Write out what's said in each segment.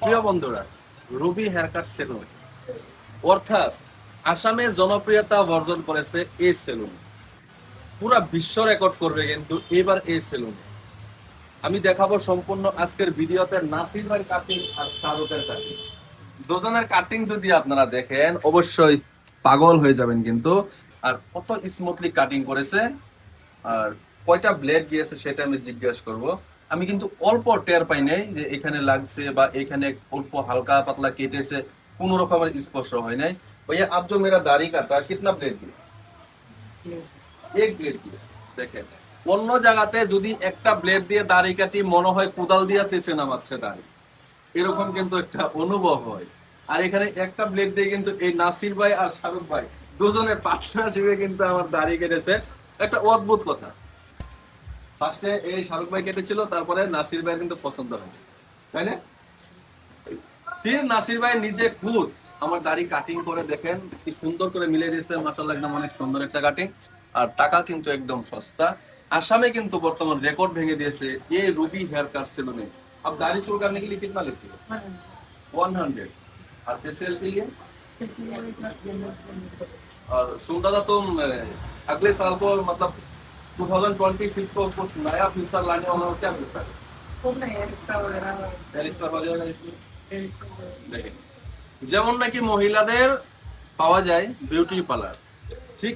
প্রিয় বন্ধুরা, Ruby haircut salon অর্থাৎ আসামে জনপ্রিয়তা অর্জন করেছে এই সেলুন পুরা বিশ্ব রেকর্ড করবে কিন্তু এবার এই সেলুন আমি দেখাবো সম্পূর্ণ আজকের ভিডিওতে নাসির ভাই কাটিং আর শাহরুখের কাটিং দুজনের কাটিং যদি আপনারা দেখেন, অবশ্যই পাগল হয়ে যাবেন কিন্তু। আর কত স্মুথলি কাটিং করেছে। আর কয়টা ব্লেড দিয়েছে সেটা আমি জিজ্ঞেস করব। আমি কিন্তু অল্প টের পাই নাই যে এখানে লাগছে বা এখানে অল্প হালকা পাতলা কেটেছে কোনো রকমের স্পর্শ হয় নাই भैया आप जो मेरा दाढ़ी काटा कितना ब्लेड दिया এক ব্লেড দিয়ে দেখেন অন্য জায়গাতে যদি একটা ব্লেড দিয়ে দাড়ি কাটি মনে হয় কোদাল দিয়ে চেঁচে নামাচ্ছে দাড়ি এরকম কিন্তু একটা অনুভব হয় আর এখানে একটা ব্লেড দিয়ে কিন্তু এই নাসির ভাই আর শাহরুখ ভাই দুজনে পার্টনারশিপে কিন্তু আমার দাড়ি কেটেছে একটা অদ্ভুত কথা ফার্স্টে এই শাহরুখ ভাই কেটেছিল তারপরে নাসির ভাই কিন্তু পছন্দ হয় তাই না ফির নাসির ভাই নিজে খুদ আমার দাড়ি কাটিং করে দেখেন কি সুন্দর করে মিলে দিয়েছে মাশাআল্লাহ একদম অনেক সুন্দর একটা কাটিং আর টাকা কিন্তু একদম সস্তা আসামে কিন্তু বর্তমান রেকর্ড ভেঙে দিয়েছে এই রুবি হেয়ার কাট সেলুনে अब दाढ़ी चूल करने के लिए कितना लेती हो वन हंड्रेड और फेशियल के लिए और सुनता था तुम अ, अगले साल को मतलब 2026 को कुछ नया फ्यूचर लाने वाला हो क्या फ्यूचर टेरिस पर हो जाएगा इसमें দেখেন যেমন নাকি মহিলাদের পাওয়া যায় বিউটি পার্লার ঠিক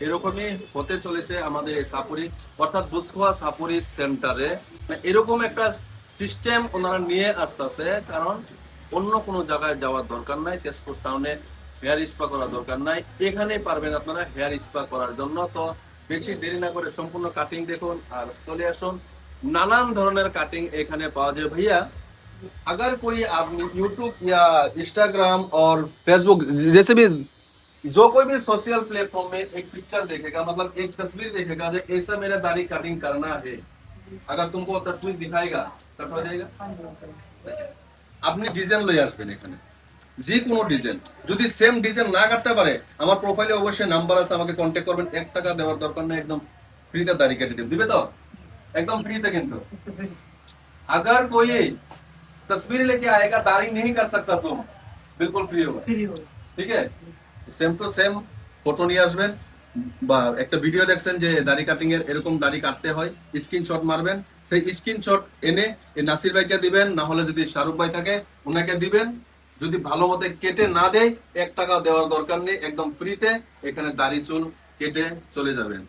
এরকমই হতে চলেছে আমাদের এই সাপুরি অর্থাৎ বুসকোয়া সাপুরি সেন্টারে এরকম একটা সিস্টেম ওনারা নিয়ে আসতেছে কারণ অন্য কোনো জায়গায় যাওয়ার দরকার নাই তেজপুর টাউনে হেয়ার স্পা করার দরকার নাই এখানে পারবেন আপনারা হেয়ার স্পা করার জন্য তো বেশি দেরি না করে সম্পূর্ণ কাটিং দেখুন আর চলে আসুন নানান ধরনের কাটিং এখানে পাওয়া যায় ভাইয়া अगर कोई आदमी यूट्यूब या इंस्टाग्राम और फेसबुक जैसे भी जो कोई भी सोशल प्लेटफॉर्म में एक पिक्चर देखेगा मतलब एक तस्वीर देखेगा जो ऐसा मेरा दाढ़ी कटिंग करना है अगर तुमको वो तस्वीर दिखाएगा तब हो जाएगा আপনি ডিজাইন লই আসবেন এখানে যে কোনো ডিজাইন যদি সেম ডিজাইন না কাটতে পারে আমার প্রোফাইলে অবশ্যই নাম্বার আছে আমাকে কন্ট্যাক্ট করবেন এক টাকা দেওয়ার দরকার নেই একদম ফ্রিতে দাড়ি কেটে দেব দিবে তো একদম ফ্রিতে কিন্তু अगर कोई तस्वीर लेके आएगा दाढ़ी नहीं कर सकता तुम बिल्कुल फ्री होगा ঠিক আছে সেম টু সেম ফটো নিয়ে আসবেন বা একটা ভিডিও দেখছেন যে দাড়ি কাটিং এর এরকম দাড়ি কাটতে হয় স্ক্রিনশট মারবেন সেই স্ক্রিনশট এনে এই নাসির ভাইকে দিবেন না হলে যদি শাহরুখ ভাই থাকে ওনাকে দিবেন যদি ভালো মতে কেটে না দেয়, এক টাকা দেওয়ার দরকার নেই, একদম ফ্রিতে এখানে দাড়ি চুল কেটে চলে যাবেন।